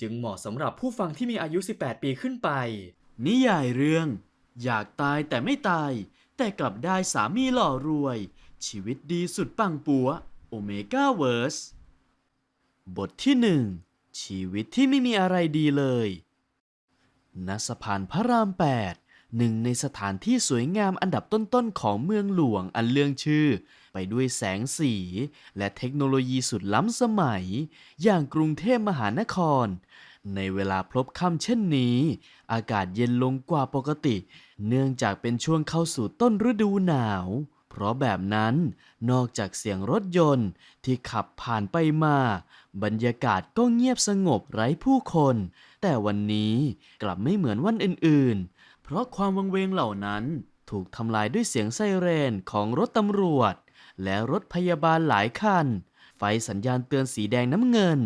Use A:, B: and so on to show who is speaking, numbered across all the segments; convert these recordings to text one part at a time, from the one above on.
A: จึงเหมาะสำหรับผู้ฟังที่มีอายุ 18 ปีขึ้นไป
B: นิยายเรื่อง อยากตายแต่ไม่ตาย แต่กลับได้สามีหล่อรวย ชีวิตดีสุดปังปัวโอเมก้าเวิร์สบทที่หนึ่งชีวิตที่ไม่มีอะไรดีเลยณสะพานพระราม 8 หนึ่งในสถานที่สวยงามอันดับต้นๆของเมืองหลวงอันเลื่องชื่อ ไปด้วยแสงสี และเทคโนโลยีสุดล้ำสมัย อย่างกรุงเทพมหานคร ในเวลาพลบค่ำเช่นนี้ อากาศเย็นลงกว่าปกติ เนื่องจากเป็นช่วงเข้าสู่ต้นฤดูหนาว เพราะแบบนั้นนอกจากเสียงรถยนต์ที่ขับผ่านไปมา บรรยากาศก็เงียบสงบไร้ผู้คน แต่วันนี้กลับไม่เหมือนวันอื่นๆ เพราะความวังเวงเหล่านั้นถูกทำลายด้วยเสียงไซเรนของรถตำรวจ และรถพยาบาลหลายคัน ไฟสัญญาณเตือนสีแดงน้ำเงิน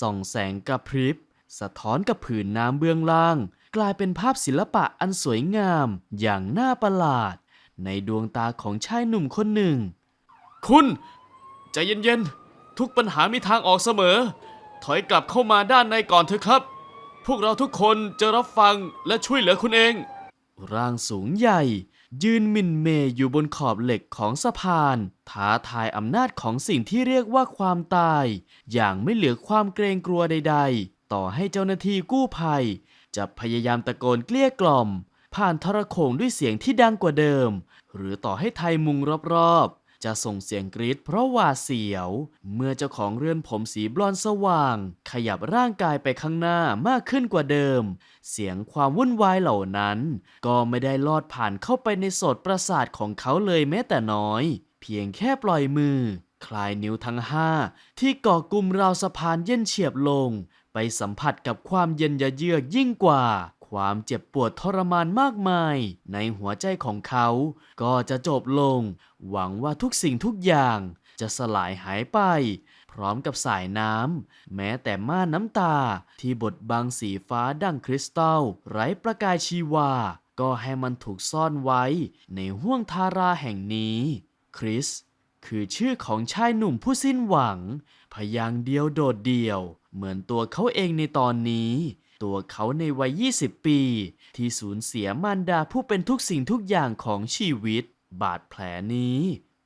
B: ส่องแสงกระพริบ สะท้อนกับผืนน้ำเบื้องล่าง กลายเป็นภาพศิลปะอันสวยงาม อย่างน่าประหลาด ในดวงตาของชายหนุ่มคนหนึ่ง คุณใจเย็นๆ ทุกปัญหามีทางออกเสมอ ถอยกลับเข้ามาด้านในก่อนเถอะครับ พวกเราทุกคนจะรับฟังและช่วยเหลือคุณเอง ร่างสูงใหญ่ ยืนมินเมย์อยู่บนขอบเหล็กของสะพาน ท้าทายอำนาจของสิ่งที่เรียกว่าความตาย อย่างไม่เหลือความเกรงกลัวใด ๆ ต่อให้เจ้าหน้าที่กู้ภัย จะพยายามตะโกนเกลี้ยกล่อม ผ่านทรโขงด้วยเสียงที่ดังกว่าเดิม หรือต่อให้ไทยมุงรอบๆ จะส่งเสียงกรีดเพราะหวาดเสียว เมื่อเจ้าของเรือนผมสีบลอนสว่าง ขยับร่างกายไปข้างหน้ามากขึ้นกว่าเดิม เสียงความวุ่นวายเหล่านั้น ก็ไม่ได้ลอดผ่านเข้าไปในโสดประสาทของเขาเลยแม้แต่น้อย เพียงแค่ปล่อยมือ คลายนิ้วทั้งห้าที่ก่อกุมราวสะพานเย็นเฉียบลง ไปสัมผัสกับความเย็นยะเยือกยิ่งกว่า ความเจ็บปวดทรมานมากมาย ในหัวใจของเขา ก็จะจบลง หวังว่าทุกสิ่งทุกอย่าง จะสลายหายไป พร้อมกับสายน้ำแม้แต่ม่านน้ำตาที่บดบังสีฟ้าดั่งคริสตัล ไร้ประกายชีวา ก็ให้มันถูกซ่อนไว้ ในห้วงทาราแห่งนี้ คริส คือชื่อของชายหนุ่มผู้สิ้นหวัง พยางเดียวโดดเดี่ยว เหมือนตัวเขาเองในตอนนี้ ตัวเขาในวัย 20 ปี ที่สูญเสียมารดาผู้เป็นทุกสิ่งทุกอย่างของชีวิต บาดแผลนี้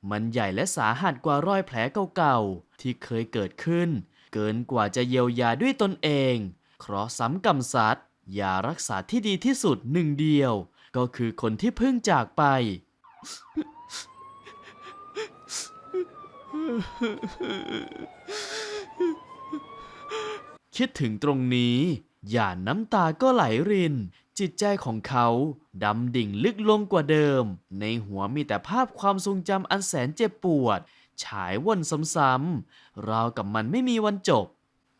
B: มันใหญ่และสาหัสกว่ารอยแผลเก่าๆ ที่เคยเกิดขึ้น เกินกว่าจะเยียวยาด้วยตนเอง เคราะห์ซ้ำกรรมซัดยารักษาที่ดีที่สุดหนึ่งเดียว ก็คือคนที่เพิ่งจากไปคิดถึงตรงนี้ หย่าดน้ำตาก็ไหลริน จิตใจของเขาดำดิ่งลึกลงกว่าเดิม ในหัวมีแต่ภาพความทรงจำอันแสนเจ็บปวด ฉายวนซ้ำๆราวกับมันไม่มีวันจบ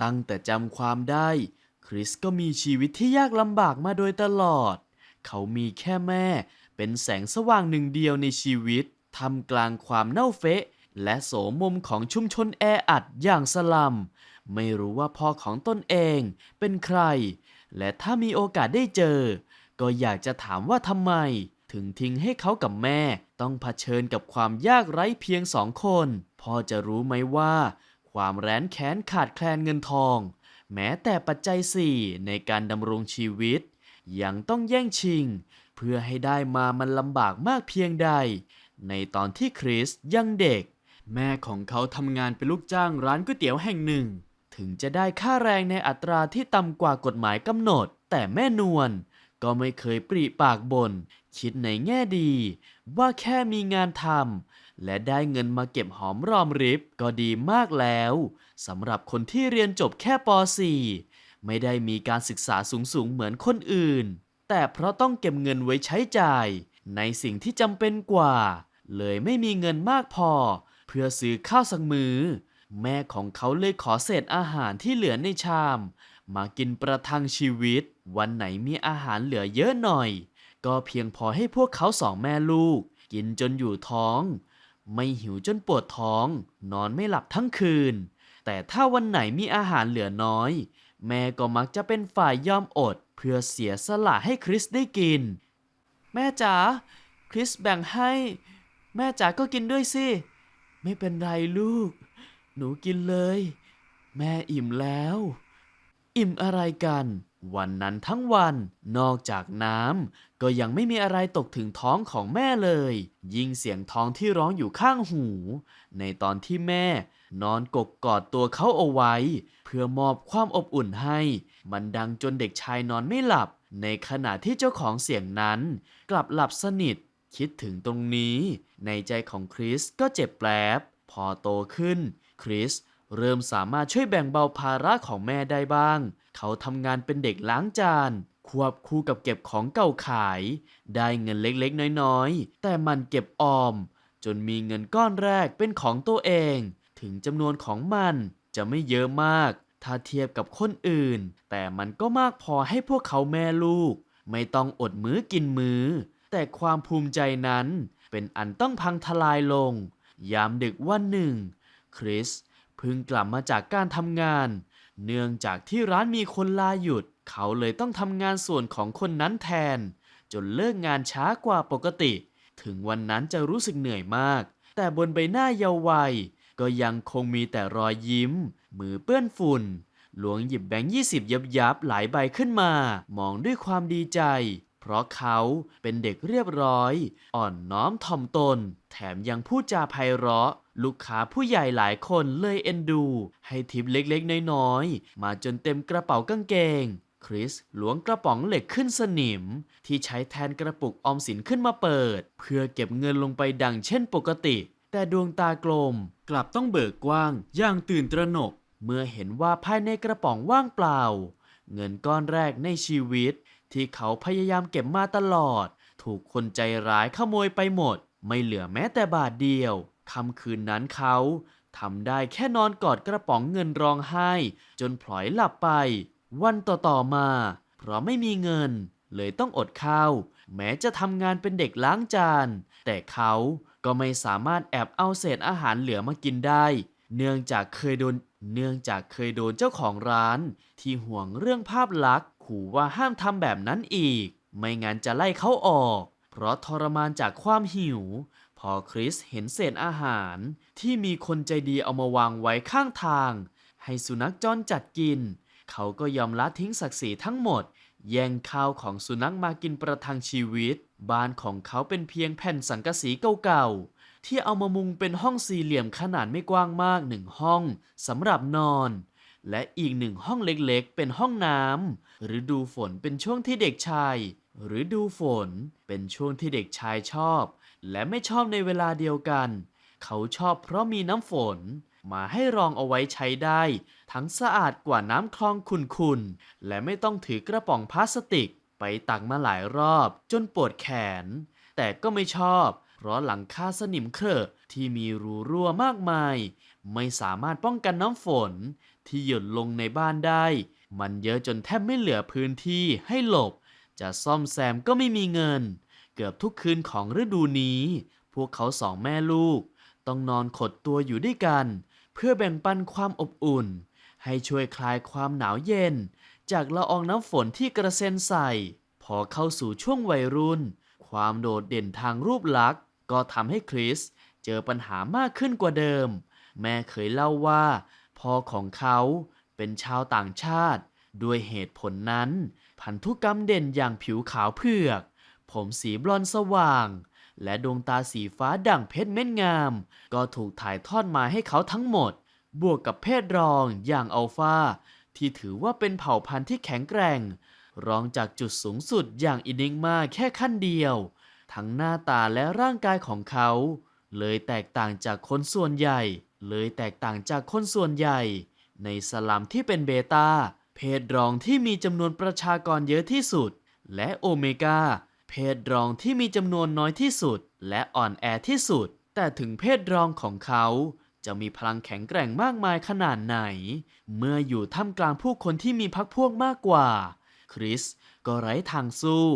B: ตั้งแต่จำความได้ คริสก็มีชีวิตที่ยากลำบากมาโดยตลอด เขามีแค่แม่ เป็นแสงสว่างหนึ่งเดียวในชีวิตทำกลางความเน่าเฟะและโสมมของชุมชนแออัดอย่างสลัม ไม่รู้ว่าพ่อของตนเองเป็นใคร และถ้ามีโอกาสได้เจอ ก็อยากจะถามว่าทำไม ถึงทิ้งให้เขากับแม่ต้องเผชิญกับความยากไร้เพียงสองคน พ่อจะรู้ไหมว่า ความแร้นแค้นขาดแคลนเงินทอง แม้แต่ปัจจัยสี่ในการดำรงชีวิต ยังต้องแย่งชิง เพื่อให้ได้มามันลำบากมากเพียงใด ในตอนที่คริสยังเด็ก แม่ของเขาทำงานเป็นลูกจ้างร้านก๋วยเตี๋ยวแห่งหนึ่ง ถึงจะได้ค่าแรงในอัตราที่ต่ำกว่ากฎหมายกำหนด แต่แม่นวลก็ไม่เคยปริปากบน่นคิดในแง่ดี ว่าแค่มีงานทำและได้เงินมาเก็บหอมรอมริบก็ดีมากแล้วสำหรับคนที่เรียนจบแค่ป .4 ไม่ได้มีการศึกษาสูงๆเหมือนคนอื่น แต่เพราะต้องเก็บเงินไว้ใช้จ่าย ในสิ่งที่จำเป็นกว่า เลยไม่มีเงินมากพอ เพื่อซื้อข้าวสักมือ แม่ของเขาเลยขอเศษอาหารที่เหลือในชาม มากินประทังชีวิต วันไหนมีอาหารเหลือเยอะหน่อย ก็เพียงพอให้พวกเขาสองแม่ลูก กินจนอยู่ท้อง ไม่หิวจนปวดท้อง นอนไม่หลับทั้งคืน แต่ถ้าวันไหนมีอาหารเหลือน้อย แม่ก็มักจะเป็นฝ่ายยอมอด เพื่อเสียสละให้คริสได้กิน แม่จ๋าคริสแบ่งให้ แม่จ๋าก็กินด้วยสิ ไม่เป็นไรลูก หนูกินเลย แม่อิ่มแล้ว อิ่มอะไรกัน วันนั้นทั้งวัน นอกจากน้ำก็ยังไม่มีอะไรตกถึงท้องของแม่เลย ยิ่งเสียงท้องที่ร้องอยู่ข้างหู ในตอนที่แม่ นอนกกกอดตัวเขาเอาไว้ เพื่อมอบความอบอุ่นให้ มันดังจนเด็กชายนอนไม่หลับ ในขณะที่เจ้าของเสียงนั้น กลับหลับสนิทคิดถึงตรงนี้ ในใจของคริสก็เจ็บแปลบพอโตขึ้น คริสเริ่มสามารถช่วยแบ่งเบาภาระของแม่ได้บ้าง เขาทำงานเป็นเด็กล้างจาน ควบคู่กับเก็บของเก่าขาย ได้เงินเล็กๆ น้อยๆ แต่มันเก็บออม จนมีเงินก้อนแรกเป็นของตัวเอง ถึงจำนวนของมันจะไม่เยอะมาก ถ้าเทียบกับคนอื่น แต่มันก็มากพอให้พวกเขาแม่ลูก ไม่ต้องอดมื้อกินมื้อ แต่ความภูมิใจนั้น เป็นอันต้องพังทลายลง ยามดึกวันหนึ่ง คริสเพิ่งกลับมาจากการทำงาน เนื่องจากที่ร้านมีคนลาหยุด เขาเลยต้องทำงานส่วนของคนนั้นแทน จนเลิกงานช้ากว่าปกติ ถึงวันนั้นจะรู้สึกเหนื่อยมาก แต่บนใบหน้าเยาว์วัย ก็ยังคงมีแต่รอยยิ้ม มือเปื้อนฝุ่นหลวงหยิบแบงค์ยี่สิบยับยับหลายใบขึ้นมา มองด้วยความดีใจ เพราะเขาเป็นเด็กเรียบร้อย อ่อนน้อมถ่อมตน แถมยังพูดจาไพเราะ ลูกค้าผู้ใหญ่หลายคนเลยเอ็นดู ให้ทิปเล็กๆ น้อยๆ มาจนเต็มกระเป๋ากางเกง คริสล้วงกระป๋องเหล็กขึ้นสนิม ที่ใช้แทนกระปุกออมสินขึ้นมาเปิด เพื่อเก็บเงินลงไปดังเช่นปกติ แต่ดวงตากลม กลับต้องเบิกกว้างอย่างตื่นตระหนก เมื่อเห็นว่าภายในกระป๋องว่างเปล่า เงินก้อนแรกในชีวิต ที่เขาพยายามเก็บมาตลอด ถูกคนใจร้ายขโมยไปหมด ไม่เหลือแม้แต่บาทเดียวค่ำคืนนั้นเขาทำได้แค่นอนกอดกระป๋องเงินร้องไห้ จนพลอยหลับไป วันต่อๆมา เพราะไม่มีเงิน เลยต้องอดข้าว แม้จะทำงานเป็นเด็กล้างจาน แต่เขาก็ไม่สามารถแอบเอาเศษอาหารเหลือมากินได้ เนื่องจากเคยโดนเนื่องจากเคยโดนเจ้าของร้าน ที่ห่วงเรื่องภาพลักษณ์ ขู่ว่าห้ามทำแบบนั้นอีก ไม่งั้นจะไล่เขาออก เพราะทรมานจากความหิว พอคริสเห็นเศษอาหาร ที่มีคนใจดีเอามาวางไว้ข้างทาง ให้สุนัขจรจัดกิน เขาก็ยอมละทิ้งศักดิ์ศรีทั้งหมด แย่งข้าวของสุนัขมากินประทังชีวิต บ้านของเขาเป็นเพียงแผ่นสังกะสีเก่าๆที่เอามามุงเป็นห้องสี่เหลี่ยมขนาดไม่กว้างมากหนึ่งห้องสำหรับนอน และอีกหนึ่งห้องเล็กๆ เป็นห้องน้ำฤดูฝนเป็นช่วงที่เด็กชายฤดูฝนเป็นช่วงที่เด็กชายชอบ และไม่ชอบในเวลาเดียวกัน เขาชอบเพราะมีน้ำฝน มาให้รองเอาไว้ใช้ได้ ทั้งสะอาดกว่าน้ำคลองขุ่นๆ และไม่ต้องถือกระป๋องพลาสติกไปตักมาหลายรอบจนปวดแขน แต่ก็ไม่ชอบ เพราะหลังคาสนิมเครอะที่มีรูรั่วมากมาย ไม่สามารถป้องกันน้ำฝน ที่หยดลงในบ้านได้ มันเยอะจนแทบไม่เหลือพื้นที่ให้หลบ จะซ่อมแซมก็ไม่มีเงิน เกือบทุกคืนของฤดูนี้ พวกเขาสองแม่ลูก ต้องนอนขดตัวอยู่ด้วยกัน เพื่อแบ่งปันความอบอุ่น ให้ช่วยคลายความหนาวเย็น จากละอองน้ำฝนที่กระเซ็นใส่ พอเข้าสู่ช่วงวัยรุ่น ความโดดเด่นทางรูปลักษณ์ก็ทำให้คริสเจอปัญหามากขึ้นกว่าเดิม แม่เคยเล่าว่า พ่อของเขาเป็นชาวต่างชาติ ด้วยเหตุผลนั้น พันธุกรรมเด่นอย่างผิวขาวเผือก ผมสีบลอนสว่าง และดวงตาสีฟ้าดั่งเพชรเม็ดงาม ก็ถูกถ่ายทอดมาให้เขาทั้งหมด บวกกับเพศรองอย่างอัลฟาที่ถือว่าเป็นเผ่าพันธุ์ที่แข็งแกร่ง รองจากจุดสูงสุดอย่างอินิกมาแค่ขั้นเดียว ทั้งหน้าตาและร่างกายของเขา เลยแตกต่างจากคนส่วนใหญ่ เลยแตกต่างจากคนส่วนใหญ่ในสลัมที่เป็นเบต้า เพศรองที่มีจำนวนประชากรเยอะที่สุด และโอเมก้า เพศรองที่มีจำนวนน้อยที่สุด และอ่อนแอที่สุด แต่ถึงเพศรองของเขาจะมีพลังแข็งแกร่งมากมายขนาดไหน เมื่ออยู่ท่ามกลางผู้คนที่มีพักพวกมากกว่า คริสก็ไร้ทางสู้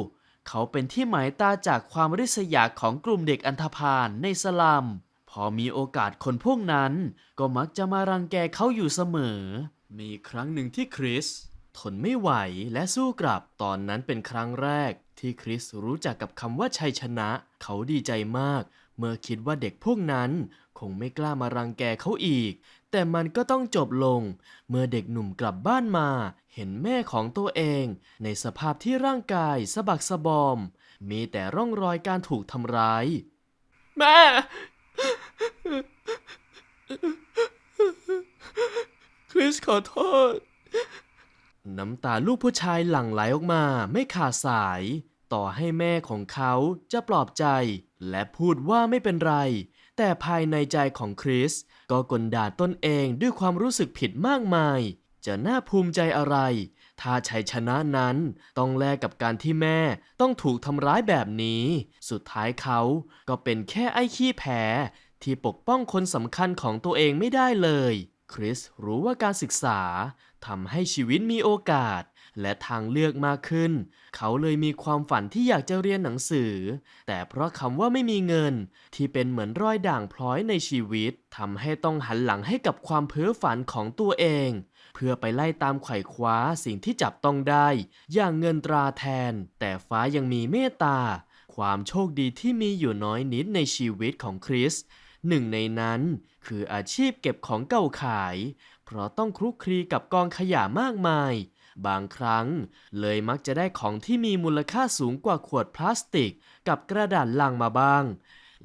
B: เขาเป็นที่หมายตาจากความริษยาของกลุ่มเด็กอันธพาลในสลัม อมีโอกาสคนพวกนั้น ก็มักจะมารังแกเขาอยู่เสมอ มีครั้งหนึ่งที่คริสทนไม่ไหวและสู้กลับตอนนั้นเป็นครั้งแรก ที่คริสรู้จักกับคำว่าชัยชนะ เขาดีใจมาก เมื่อคิดว่าเด็กพวกนั้น คงไม่กล้ามารังแกเขาอีก แต่มันก็ต้องจบลง เมื่อเด็กหนุ่มกลับบ้านมา เห็นแม่ของตัวเอง ในสภาพที่ร่างกายสะบักสะบอม มีแต่ร่องรอยการถูกทำร้าย แม่ คริสขอโทษ น้ำตาลูกผู้ชายหลั่งไหลออกมาไม่ขาดสาย ต่อให้แม่ของเขาจะปลอบใจ และพูดว่าไม่เป็นไร แต่ภายในใจของคริส ก็กลด่าตนเองด้วยความรู้สึกผิดมากมาย จะน่าภูมิใจอะไร ถ้าชัยชนะนั้นต้องแลกกับการที่แม่ต้องถูกทำร้ายแบบนี้ สุดท้ายเขาก็เป็นแค่ไอ้ขี้แพ้ ที่ปกป้องคนสำคัญของตัวเองไม่ได้เลย คริสรู้ว่าการศึกษาทำให้ชีวิตมีโอกาส และทางเลือกมากขึ้น เขาเลยมีความฝันที่อยากจะเรียนหนังสือ แต่เพราะคำว่าไม่มีเงิน ที่เป็นเหมือนรอยด่างพร้อยในชีวิตทำให้ต้องหันหลังให้กับความเพ้อฝันของตัวเอง เพื่อไปไล่ตามไขว่คว้าสิ่งที่จับต้องได้ อย่างเงินตราแทน แต่ฟ้ายังมีเมตตาความโชคดีที่มีอยู่น้อยนิดในชีวิตของคริส หนึ่งในนั้นคืออาชีพเก็บของเก่าขาย เพราะต้องคลุกคลีกับกองขยะมากมาย บางครั้งเลยมักจะได้ของที่มีมูลค่าสูงกว่าขวดพลาสติก กับกระดาษลังมาบ้าง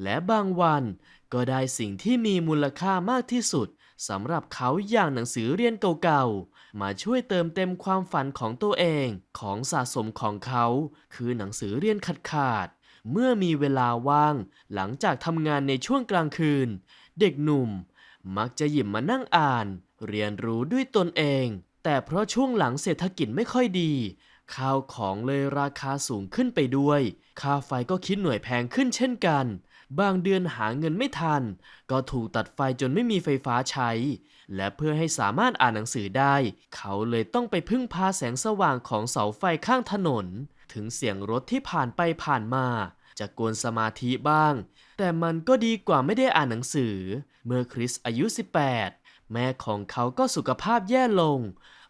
B: และบางวันก็ได้สิ่งที่มีมูลค่ามากที่สุดสำหรับเขาอย่างหนังสือเรียนเก่าๆ มาช่วยเติมเต็มความฝันของตัวเอง ของสะสมของเขา คือหนังสือเรียนขาด เมื่อมีเวลาว่างหลังจากทำงานในช่วงกลางคืน เด็กหนุ่ม มักจะหยิบมานั่งอ่าน เรียนรู้ด้วยตนเอง แต่เพราะช่วงหลังเศรษฐกิจไม่ค่อยดี ข้าวของเลยราคาสูงขึ้นไปด้วย ค่าไฟก็คิดหน่วยแพงขึ้นเช่นกัน บางเดือนหาเงินไม่ทัน ก็ถูกตัดไฟจนไม่มีไฟฟ้าใช้ และเพื่อให้สามารถอ่านหนังสือได้ เขาเลยต้องไปพึ่งพาแสงสว่างของเสาไฟข้างถนน ถึงเสียงรถที่ผ่านไปผ่านมา จะกวนสมาธิบ้าง แต่มันก็ดีกว่าไม่ได้อ่านหนังสือ เมื่อคริสอายุ 18 แม่ของเขาก็สุขภาพแย่ลง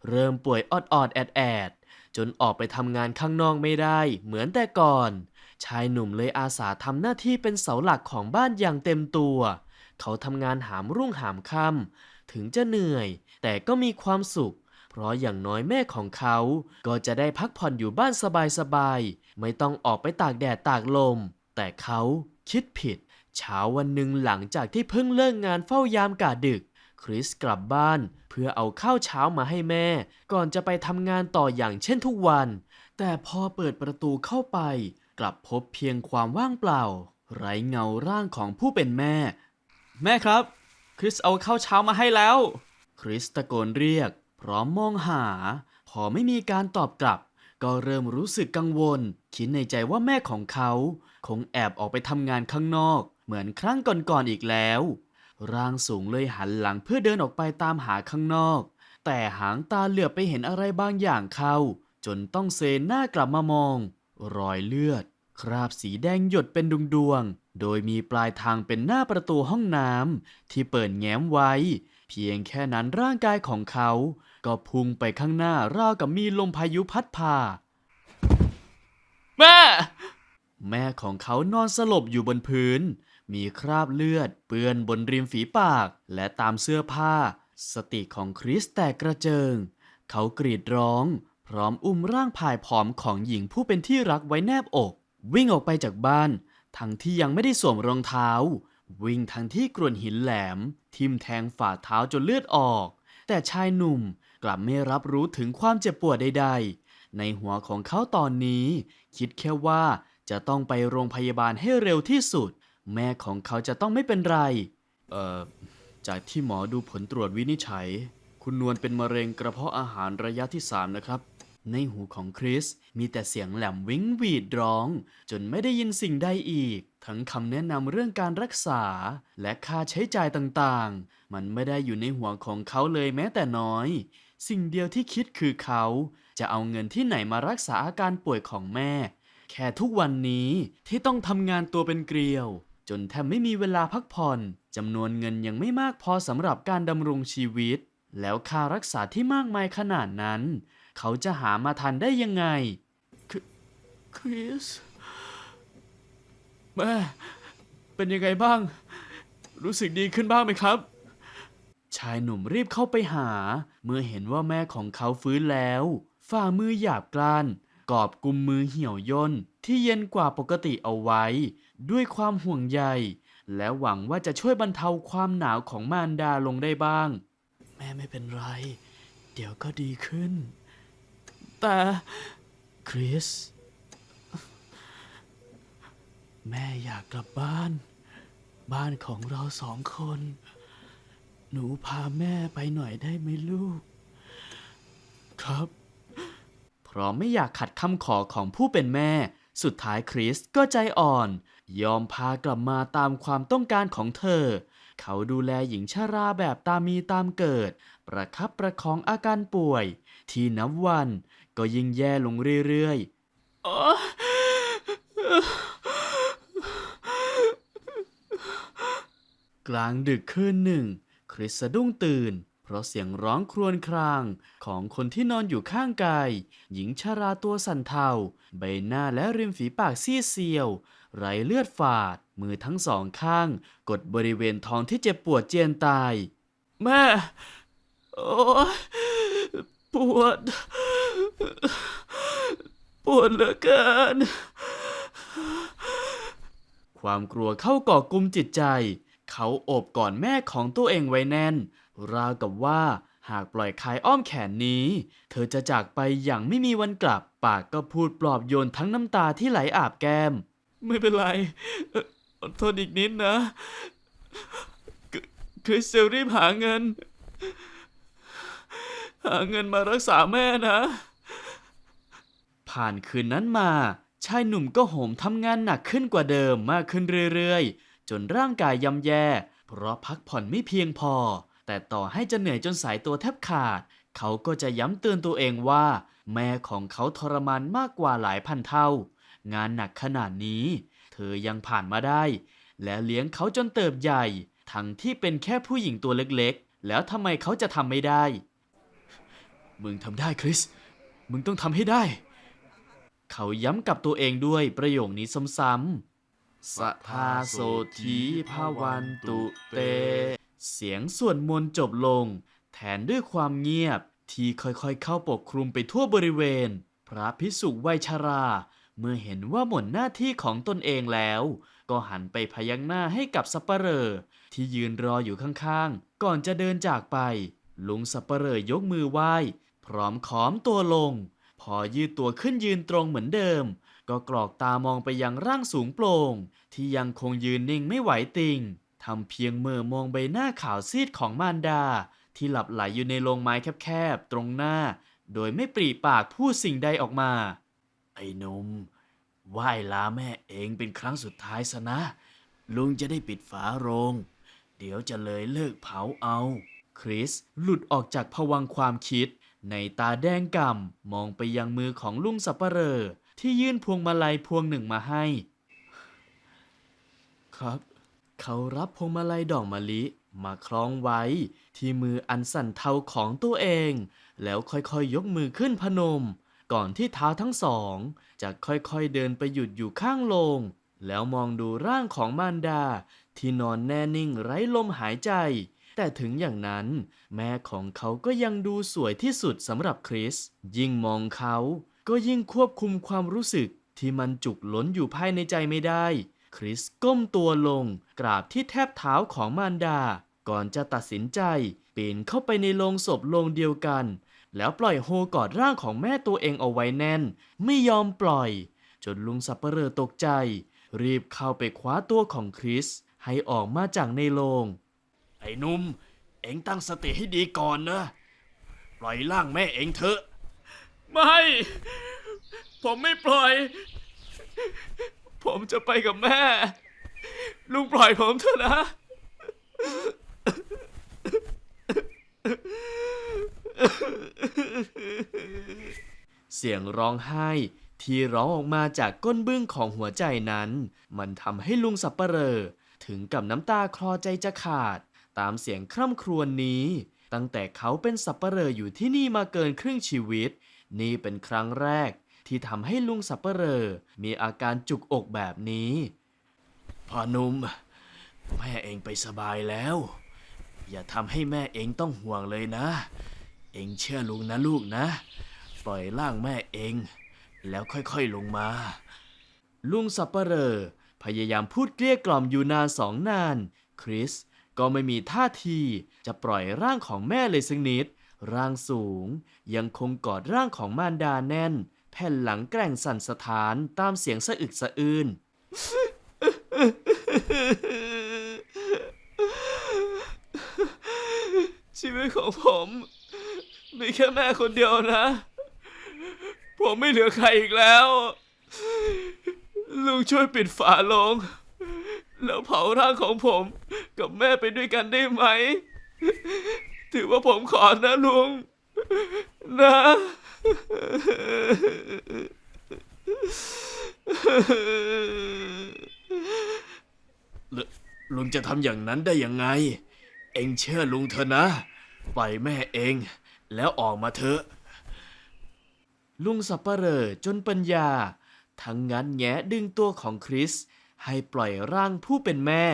B: เริ่มป่วยออดออดๆแอดแอดจนออกไปทำงานข้างนอกไม่ได้เหมือนแต่ก่อน ชายหนุ่มเลยอาสาทำหน้าที่เป็นเสาหลักของบ้านอย่างเต็มตัว เขาทำงานหามรุ่งหามค่ำถึงจะเหนื่อย แต่ก็มีความสุข เพราะอย่างน้อยแม่ของเขา ก็จะได้พักผ่อนอยู่บ้านสบายๆ ไม่ต้องออกไปตากแดดตากลม แต่เขาคิดผิด เช้าวันหนึ่งหลังจากที่เพิ่งเลิกงานเฝ้ายามกะดึก คริสกลับบ้านเพื่อเอาข้าวเช้ามาให้แม่ ก่อนจะไปทำงานต่ออย่างเช่นทุกวัน แต่พอเปิดประตูเข้าไป กลับพบเพียงความว่างเปล่า ไร้เงาร่างของผู้เป็นแม่ แม่ครับ คริสเอาข้าวเช้ามาให้แล้ว คริสตะโกนเรียก พร้อมมองหา พอไม่มีการตอบกลับ ก็เริ่มรู้สึกกังวล คิดในใจว่าแม่ของเขา คงแอบออกไปทำงานข้างนอก เหมือนครั้งก่อนๆอีกแล้ว ร่างสูงเลยหันหลังเพื่อเดินออกไปตามหาข้างนอก แต่หางตาเหลือบไปเห็นอะไรบางอย่างเข้า จนต้องเซนหน้ากลับมามอง รอยเลือด คราบสีแดงหยดเป็นดวงๆ โดยมีปลายทางเป็นหน้าประตูห้องน้ำที่เปิดแง้มไว้ เพียงแค่นั้นร่างกายของเขา ก็พุ่งไปข้างหน้าราวกับมีลมพายุพัดพา แม่ แม่ของเขานอนสลบอยู่บนพื้น มีคราบเลือด เปื้อนบนริมฝีปาก และตามเสื้อผ้า สติของคริสแตกกระเจิง เขากรีดร้อง พร้อมอุ้มร่างผายผอมของหญิงผู้เป็นที่รักไว้แนบอก วิ่งออกไปจากบ้าน ทั้งที่ยังไม่ได้สวมรองเท้า วิ่งทั้งที่กรวนหินแหลม ทิ่มแทงฝ่าเท้าจนเลือดออก แต่ชายหนุ่ม กลับไม่รับรู้ถึงความเจ็บปวดใดๆ ในหัวของเขาตอนนี้ คิดแค่ว่าจะต้องไปโรงพยาบาลให้เร็วที่สุด แม่ของเขาจะต้องไม่เป็นไร เอ่อ จากที่หมอดูผลตรวจวินิจฉัย คุณนวลเป็นมะเร็งกระเพาะอาหารระยะที่ 3 นะครับ ในหูของคริสมีแต่เสียงแหลมวิ้งหวีดร้อง จนไม่ได้ยินสิ่งใดอีก ทั้งคำแนะนำเรื่องการรักษา และค่าใช้จ่ายต่างๆ มันไม่ได้อยู่ในหัวของเขาเลยแม้แต่น้อย สิ่งเดียวที่คิดคือเขา จะเอาเงินที่ไหนมารักษาอาการป่วยของแม่ แค่ทุกวันนี้ที่ต้องทำงานตัวเป็นเกลียว จนแทบไม่มีเวลาพักผ่อนจำนวนเงินยังไม่มากพอสำหรับการดำรงชีวิต แล้วค่ารักษาที่มากมายขนาดนั้น เขาจะหามาทันได้ยังไงคคริสแม่เป็นยังไงบ้าง รู้สึกดีขึ้นบ้างไหมครับ ชายหนุ่มรีบเข้าไปหา เมื่อเห็นว่าแม่ของเขาฟื้นแล้ว ฝ่ามือหยาบกร้านกอบกุมมือเหี่ยวย่นที่เย็นกว่าปกติเอาไว้ ด้วยความห่วงใย และหวังว่าจะช่วยบรรเทาความหนาวของมารดาลงได้บ้าง แม่ไม่เป็นไร เดี๋ยวก็ดีขึ้น แต่คริส แม่อยากกลับบ้าน บ้านของเราสองคน หนูพาแม่ไปหน่อยได้ไหมลูก ครับ เพราะไม่อยากขัดคำขอของผู้เป็นแม่ สุดท้ายคริสก็ใจอ่อน ยอมพากลับมาตามความต้องการของเธอ เขาดูแลหญิงชาราแบบตามมีตามเกิด ประคับประคองอาการป่วย ที่นับวันก็ยิ่งแย่ลงเรื่อยๆอ๋อกลางดึกคืนหนึ่ง ริสสะดุ้งตื่น เพราะเสียงร้องครวญครางของคนที่นอนอยู่ข้างกาย หญิงชาราตัวสั่นเทาใบหน้าและริมฝีปากซีดเซียวไหลเลือดฝาด มือทั้งสองข้าง กดบริเวณท้องที่เจ็บปวดเจียนตาย แม่ โอ้ปวด ปวดเหลือเกิน ความกลัวเข้าก่อกลุมจิตใจ เขาโอบกอดแม่ของตัวเองไว้แน่น ราวกับว่าหากปล่อยคายอ้อมแขนนี้ เธอจะจากไปอย่างไม่มีวันกลับ ปากก็พูดปลอบโยนทั้งน้ำตาที่ไหลอาบแก้ม ไม่เป็นไรอดทนอีกนิดนะคริสเซลรีบหาเงิน หาเงินมารักษาแม่นะ ผ่านคืนนั้นมา ชายหนุ่มก็โหมทำงานหนักขึ้นกว่าเดิมมากขึ้นเรื่อยๆ จนร่างกายย่ำแย่ เพราะพักผ่อนไม่เพียงพอ แต่ต่อให้จะเหนื่อยจนสายตัวแทบขาด เขาก็จะย้ำเตือนตัวเองว่า แม่ของเขาทรมานมากกว่าหลายพันเท่า งานหนักขนาดนี้ เธอยังผ่านมาได้ และเลี้ยงเขาจนเติบใหญ่ ทั้งที่เป็นแค่ผู้หญิงตัวเล็กๆ แล้วทำไมเขาจะทำไม่ได้ มึงทำได้คริส มึงต้องทำให้ได้ เขาย้ำกับตัวเองด้วยประโยคนี้ซ้ำๆ สัทธาโสธีภาวันตุเต เสียงสวดมนต์จบลง แทนด้วยความเงียบที่ค่อยๆเข้าปกคลุมไปทั่วบริเวณ พระพิสุวัยชรา เมื่อเห็นว่าหมดหน้าที่ของตนเองแล้ว ก็หันไปพยักหน้าให้กับสัปเหร่อที่ยืนรออยู่ข้างๆ ก่อนจะเดินจากไป ลุงสัปเหร่อยกมือไหว้ พร้อมขอมตัวลง พอยืดตัวขึ้นยืนตรงเหมือนเดิม ก็กรอกตามองไปยังร่างสูงโปร่ง ที่ยังคงยืนนิ่งไม่ไหวติงทำเพียงเมื่อมองใบหน้าขาวซีดของมารดา ที่หลับไหลอยู่ในโรงไม้แคบๆ ตรงหน้า โดยไม่ปรีปากพูดสิ่งใดออกมา ไอ้หนมไหว้ลาแม่เองเป็นครั้งสุดท้ายซะนะ ลุงจะได้ปิดฝาโรง เดี๋ยวจะเลยเลิกเผาเอา คริสหลุดออกจากผวังค์ความคิด ในตาแดงก่ำมองไปยังมือของลุงสับปะเหร่อ ที่ยื่นพวงมาลัยพวงหนึ่งมาให้ ครับ เขารับพวงมาลัยดอกมะลิมาคล้องไว้ที่มืออันสั่นเทาของตัวเอง แล้วค่อยๆยยกมือขึ้นพนม ก่อนที่เท้าทั้งสอง จะค่อยๆเดินไปหยุดอยู่ข้างโลง แล้วมองดูร่างของมารดา ที่นอนแน่นิ่งไร้ลมหายใจ แต่ถึงอย่างนั้น แม่ของเขาก็ยังดูสวยที่สุดสำหรับคริส ยิ่งมองเขา ก็ยิ่งควบคุมความรู้สึกที่มันจุกล้นอยู่ภายในใจไม่ได้ คริสก้มตัวลง กราบที่แทบเท้าของมารดา ก่อนจะตัดสินใจปีนเข้าไปในโลงศพโลงเดียวกัน แล้วปล่อยโฮกอดร่างของแม่ตัวเองเอาไว้แน่น ไม่ยอมปล่อย จนลุงสับเปลอตกใจ รีบเข้าไปคว้าตัวของคริส ให้ออกมาจากในโลง ไอ้นุ่ม เอ็งตั้งสติให้ดีก่อนนะ ปล่อยร่างแม่เอ็งเถอะ ไม่ ผมไม่ปล่อย ผมจะไปกับแม่ ลุงปล่อยผมเถอะนะ เสียงร้องไห้ ที่ร้องออกมาจากก้นบึ้งของหัวใจนั้น มันทำให้ลุงสับปะเหรอ ถึงกับน้ำตาคลอใจจะขาด ตามเสียงคร่ำครวญนี้ ตั้งแต่เขาเป็นสับปะเหรออยู่ที่นี่มาเกินครึ่งชีวิต นี่เป็นครั้งแรกที่ทำให้ลุงสับปเรอมีอาการจุกอกแบบนี้พ่อหนุ่มแม่เองไปสบายแล้ว อย่าทำให้แม่เองต้องห่วงเลยนะ เองเชื่อลุงนะลูกนะ ปล่อยร่างแม่เอง แล้วค่อยๆลงมา ลุงสับปเรอพยายามพูดเกลี้ยกล่อมอยู่นานสองนาน คริสก็ไม่มีท่าทีจะปล่อยร่างของแม่เลยสักนิด ร่างสูง ยังคงกอดร่างของมารดาแน่น แผ่นหลังแกร่งสั่นสะท้านตามเสียงสะอึกสะอื้นชีวิตของผมมีแค่แม่คนเดียวนะ ผมไม่เหลือใครอีกแล้ว ลุงช่วยปิดฝาลง แล้วเผาร่างของผมกับแม่ไปด้วยกันได้ไหม ถือว่าผมขอนะลุง นะลลุงจะทำอย่างนั้นได้ยังไง เองเชื่อลุงเถอะนะ ปล่อยแม่เองแล้วออกมาเถอะ ลุงสับปะเหร่อจนปัญญา ทั้งงันแงะดึงตัวของคริส ให้ปล่อยร่างผู้เป็นแม่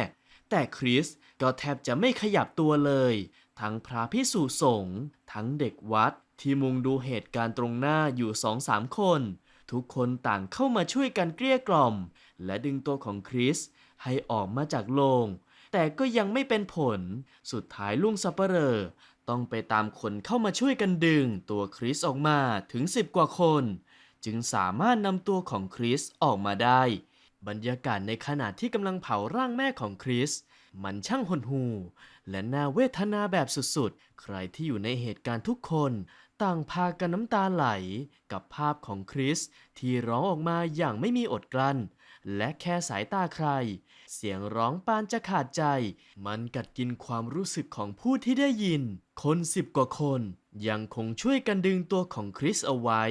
B: แต่คริสก็แทบจะไม่ขยับตัวเลย ทั้งพระพิสุสงฆ์ทั้งเด็กวัด ที่มุงดูเหตุการณ์ตรงหน้าอยู่สองสามคน ทุกคนต่างเข้ามาช่วยกันเกลี้ยกล่อม และดึงตัวของคริส ให้ออกมาจากโลง แต่ก็ยังไม่เป็นผล สุดท้ายลุงสัปะเหร่อต้องไปตามคนเข้ามาช่วยกันดึง ตัวคริสออกมาถึงสิบกว่าคน จึงสามารถนำตัวของคริสออกมาได้ บรรยากาศในขณะที่กำลังเผาร่างแม่ของคริส มันช่างหดหู่ และน่าเวทนาแบบสุดๆ ใครที่อยู่ในเหตุการณ์ทุกคน ต่างพากันน้ำตาไหล กับภาพของคริส ที่ร้องออกมาอย่างไม่มีอดกลั้น และแค่สายตาใคร เสียงร้องปานจะขาดใจ มันกัดกินความรู้สึกของผู้ที่ได้ยิน คนสิบกว่าคน ยังคงช่วยกันดึงตัวของคริสเอาไว้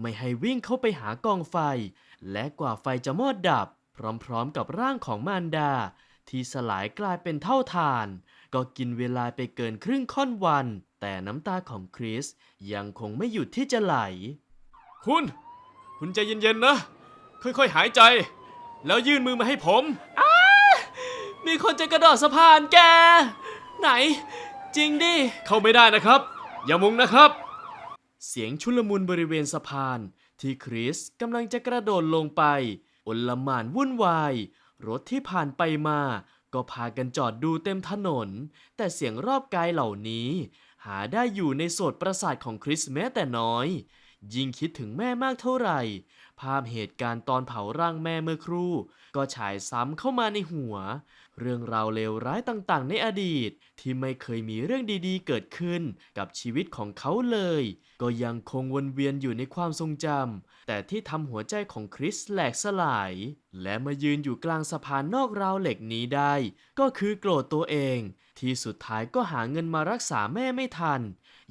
B: ไม่ให้วิ่งเข้าไปหากองไฟ และกว่าไฟจะมอดดับ พร้อมๆ กับร่างของมารดา ที่สลายกลายเป็นเท่าฐาน ก็กินเวลาไปเกินครึ่งค่อนวัน แต่น้ำตาของคริสยังคงไม่หยุดที่จะไหล คุณ คุณใจเย็นๆนะ ค่อยๆหายใจ แล้วยื่นมือมาให้ผมมีคนจะกระโดดสะพานแก ไหน จริงดิ เข้าไม่ได้นะครับ อย่ามุงนะครับ เสียงชุลมุนบริเวณสะพาน ที่คริสกำลังจะกระโดดลงไปอลหม่านวุ่นวาย รถที่ผ่านไปมา ก็พากันจอดดูเต็มถนน แต่เสียงรอบกายเหล่านี้ หาได้อยู่ในโสดประสาทของคริสแม้แต่น้อย ยิ่งคิดถึงแม่มากเท่าไหร่ ภาพเหตุการณ์ตอนเผาร่างแม่เมื่อครู่ ก็ฉายซ้ำเข้ามาในหัว เรื่องราวเลวร้ายต่างๆ ในอดีต ที่ไม่เคยมีเรื่องดีๆ เกิดขึ้นกับชีวิตของเขาเลย ก็ยังคงวนเวียนอยู่ในความทรงจำแต่ที่ทำหัวใจของคริสแหลกสลาย และมายืนอยู่กลางสะพานนอกราวเหล็กนี้ได้ ก็คือโกรธตัวเอง ที่สุดท้ายก็หาเงินมารักษาแม่ไม่ทัน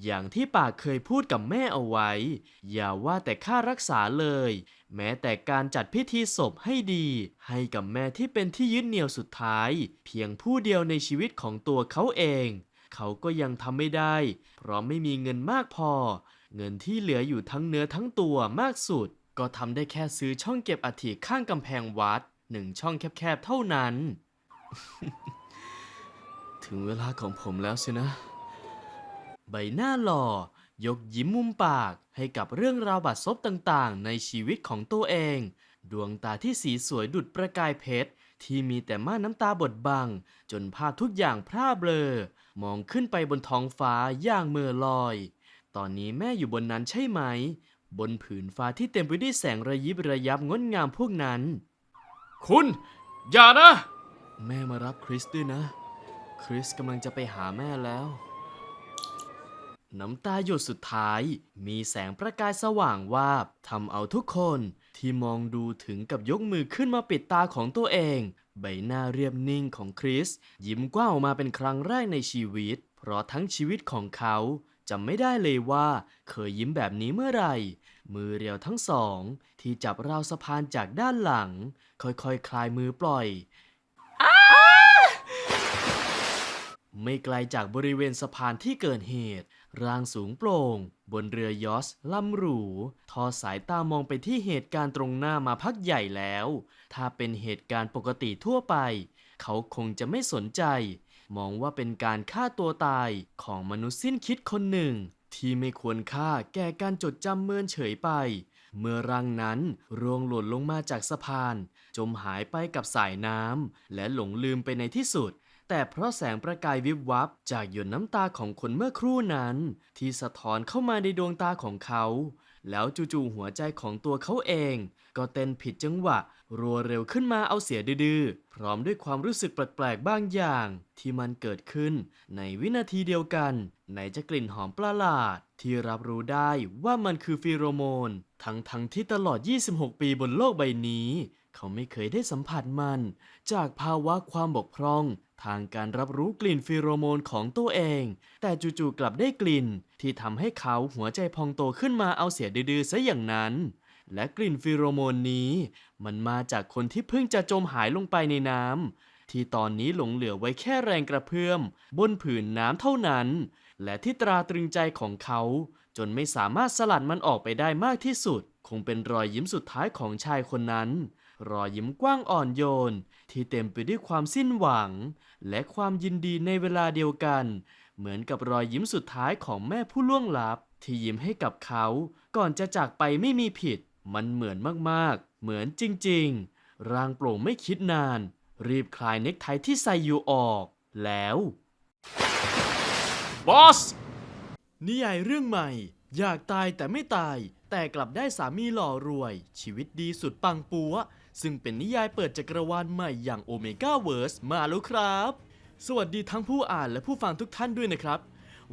B: อย่างที่ปากเคยพูดกับแม่เอาไว้ อย่าว่าแต่ค่ารักษาเลย แม้แต่การจัดพิธีศพให้ดี ให้กับแม่ที่เป็นที่ยึดเหนี่ยวสุดท้าย เพียงผู้เดียวในชีวิตของตัวเขาเอง เขาก็ยังทำไม่ได้ เพราะไม่มีเงินมากพอ เงินที่เหลืออยู่ทั้งเนื้อทั้งตัวมากสุด ก็ทำได้แค่ซื้อช่องเก็บอัฐิข้างกำแพงวัดหนึ่งช่องแคบๆเท่านั้น ถึงเวลาของผมแล้วสินะ ใบหน้าหล่อ ยกยิ้มมุมปากให้กับเรื่องราวบาดซบต่างๆ ในชีวิตของตัวเอง ดวงตาที่สีสวยดุดประกายเพชร ที่มีแต่ม่านน้ำตาบดบัง จนภาพทุกอย่างพร่าเบลอ มองขึ้นไปบนท้องฟ้าอย่างเมื่อลอย ตอนนี้แม่อยู่บนนั้นใช่ไหม บนผืนฟ้าที่เต็มไปด้วยแสงระยิบระยับงดงามพวกนั้น คุณ อย่านะ แม่มารับคริสด้วยนะ คริสกำลังจะไปหาแม่แล้ว น้ำตาหยดสุดท้าย มีแสงประกายสว่างวาบทำเอาทุกคนที่มองดูถึงกับยกมือขึ้นมาปิดตาของตัวเอง ใบหน้าเรียบนิ่งของคริส ยิ้มกว้างออกมาเป็นครั้งแรกในชีวิต เพราะทั้งชีวิตของเขาจำไม่ได้เลยว่าเคยยิ้มแบบนี้เมื่อไหร่ มือเรียวทั้งสอง ที่จับราวสะพานจากด้านหลัง ค่อยๆคคลายมือปล่อย ไม่ไกลจากบริเวณสะพานที่เกิดเหตุ ร่างสูงโปร่ง บนเรือยอสลำหรู ทอสายตามองไปที่เหตุการณ์ตรงหน้ามาพักใหญ่แล้ว ถ้าเป็นเหตุการณ์ปกติทั่วไป เขาคงจะไม่สนใจ มองว่าเป็นการฆ่าตัวตายของมนุษย์สิ้นคิดคนหนึ่ง ที่ไม่ควรค่าแก่การจดจำเมินเฉยไป เมื่อร่างนั้นร่วงหล่นลงมาจากสะพาน จมหายไปกับสายน้ำและหลงลืมไปในที่สุด แต่เพราะแสงประกายวิบวับจากหยดน้ำตาของคนเมื่อครู่นั้น ที่สะท้อนเข้ามาในดวงตาของเขา แล้วจู่ๆหัวใจของตัวเขาเอง ก็เต้นผิดจังหวะ รัวเร็วขึ้นมาเอาเสียดื้อพร้อมด้วยความรู้สึกแปลกๆบางอย่าง ที่มันเกิดขึ้นในวินาทีเดียวกัน ไหนจะกลิ่นหอมประหลาด ที่รับรู้ได้ว่ามันคือฟีโรโมน ทั้งๆที่ตลอด 26 ปีบนโลกใบนี้ เขาไม่เคยได้สัมผัสมัน จากภาวะความบกพร่อง ทางการรับรู้กลิ่นฟีโรโมนของตัวเอง แต่จู่ๆกลับได้กลิ่น ที่ทำให้เขาหัวใจพองโตขึ้นมาเอาเสียดื้อๆซะอย่างนั้น และกลิ่นฟีโรโมนนี้ มันมาจากคนที่เพิ่งจะจมหายลงไปในน้ำที่ตอนนี้หลงเหลือไว้แค่แรงกระเพื่อม บนผืนน้ำเท่านั้น และที่ตราตรึงใจของเขา จนไม่สามารถสลัดมันออกไปได้มากที่สุด คงเป็นรอยยิ้มสุดท้ายของชายคนนั้น รอยยิ้มกว้างอ่อนโยน ที่เต็มไปด้วยความสิ้นหวัง และความยินดีในเวลาเดียวกัน เหมือนกับรอยยิ้มสุดท้ายของแม่ผู้ล่วงลับ ที่ยิ้มให้กับเขา ก่อนจะจากไปไม่มีผิด มันเหมือนมากๆ เหมือนจริงๆ ร่างโปร่งไม่คิดนาน รีบคลายเน็กไทที่ใส่อยู่ออก แล้วบอสนิยายเรื่องใหม่ อยากตายแต่ไม่ตาย แต่กลับได้สามีหล่อรวย ชีวิตดีสุดปังปัว ซึ่งเป็นนิยายเปิดจักรวาลใหม่อย่างโอเมก้าเวิร์สมาแล้วครับ สวัสดีทั้งผู้อ่านและผู้ฟังทุกท่านด้วยนะครับ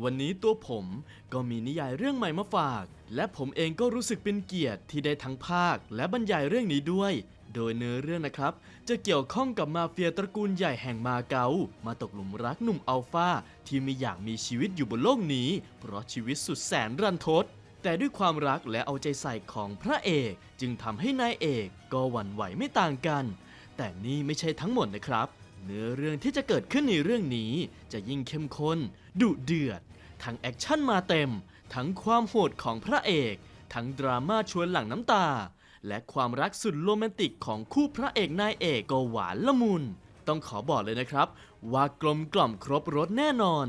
B: วันนี้ตัวผมก็มีนิยายเรื่องใหม่มาฝาก และผมเองก็รู้สึกเป็นเกียรติที่ได้ทั้งภาค และบรรยายเรื่องนี้ด้วย โดยเนื้อเรื่องนะครับ จะเกี่ยวข้องกับมาเฟียตระกูลใหญ่แห่งมาเก๊ามาตกหลุมรักหนุ่มอัลฟาที่ไม่อยากมีชีวิตอยู่บนโลกนี้ เพราะชีวิตสุดแสนรันทด แต่ด้วยความรักและเอาใจใส่ของพระเอกจึงทำให้นายเอกก็หวั่นไหวไม่ต่างกัน แต่นี่ไม่ใช่ทั้งหมดนะครับ เนื้อเรื่องที่จะเกิดขึ้นในเรื่องนี้จะยิ่งเข้มข้นดุเดือด ทั้งแอคชั่นมาเต็ม ทั้งความโหดของพระเอก ทั้งดราม่าชวนหลั่งน้ำตา และความรักสุดโรแมนติกของคู่พระเอกนายเอกก็หวานละมุน ต้องขอบอกเลยนะครับ ว่ากลมกล่อมครบรสแน่นอน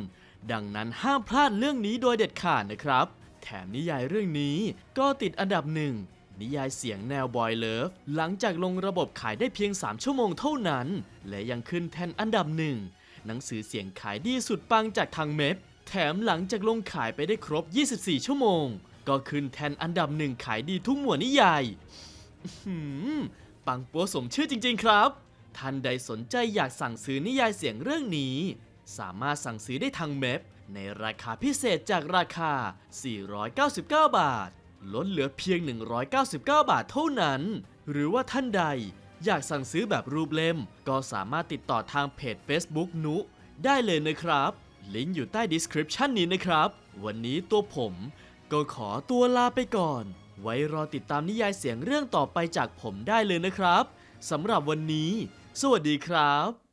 B: ดังนั้นห้ามพลาดเรื่องนี้โดยเด็ดขาดนะครับ แถมนิยายเรื่องนี้ก็ติดอันดับหนึ่งนิยายเสียงแนวบอยเลิฟหลังจากลงระบบขายได้เพียง 3 ชั่วโมงเท่านั้น และยังขึ้นแท่นอันดับหนึ่งหนังสือเสียงขายดีสุดปังจากทางเมพแถมหลังจากลงขายไปได้ครบ 24 ชั่วโมง ก็ขึ้นแท่นอันดับหนึ่งขายดีทุกหมวดนิยายหืมปังปัวสมชื่อจริง ๆ ครับ ท่านใดสนใจอยากสั่งซื้อนิยายเสียงเรื่องนี้ สามารถสั่งซื้อได้ทางเมพ ในราคาพิเศษจากราคา 499 บาท ลดเหลือเพียง 199 บาทเท่านั้น หรือว่าท่านใดอยากสั่งซื้อแบบรูปเล่ม ก็สามารถติดต่อทางเพจ Facebook นุ ได้เลยนะครับ ลิงก์อยู่ใต้ description นี้นะครับ วันนี้ตัวผม ก็ขอตัวลาไปก่อน ไว้รอติดตามนิยายเสียงเรื่องต่อไปจากผมได้เลยนะครับสำหรับวันนี้ สวัสดีครับ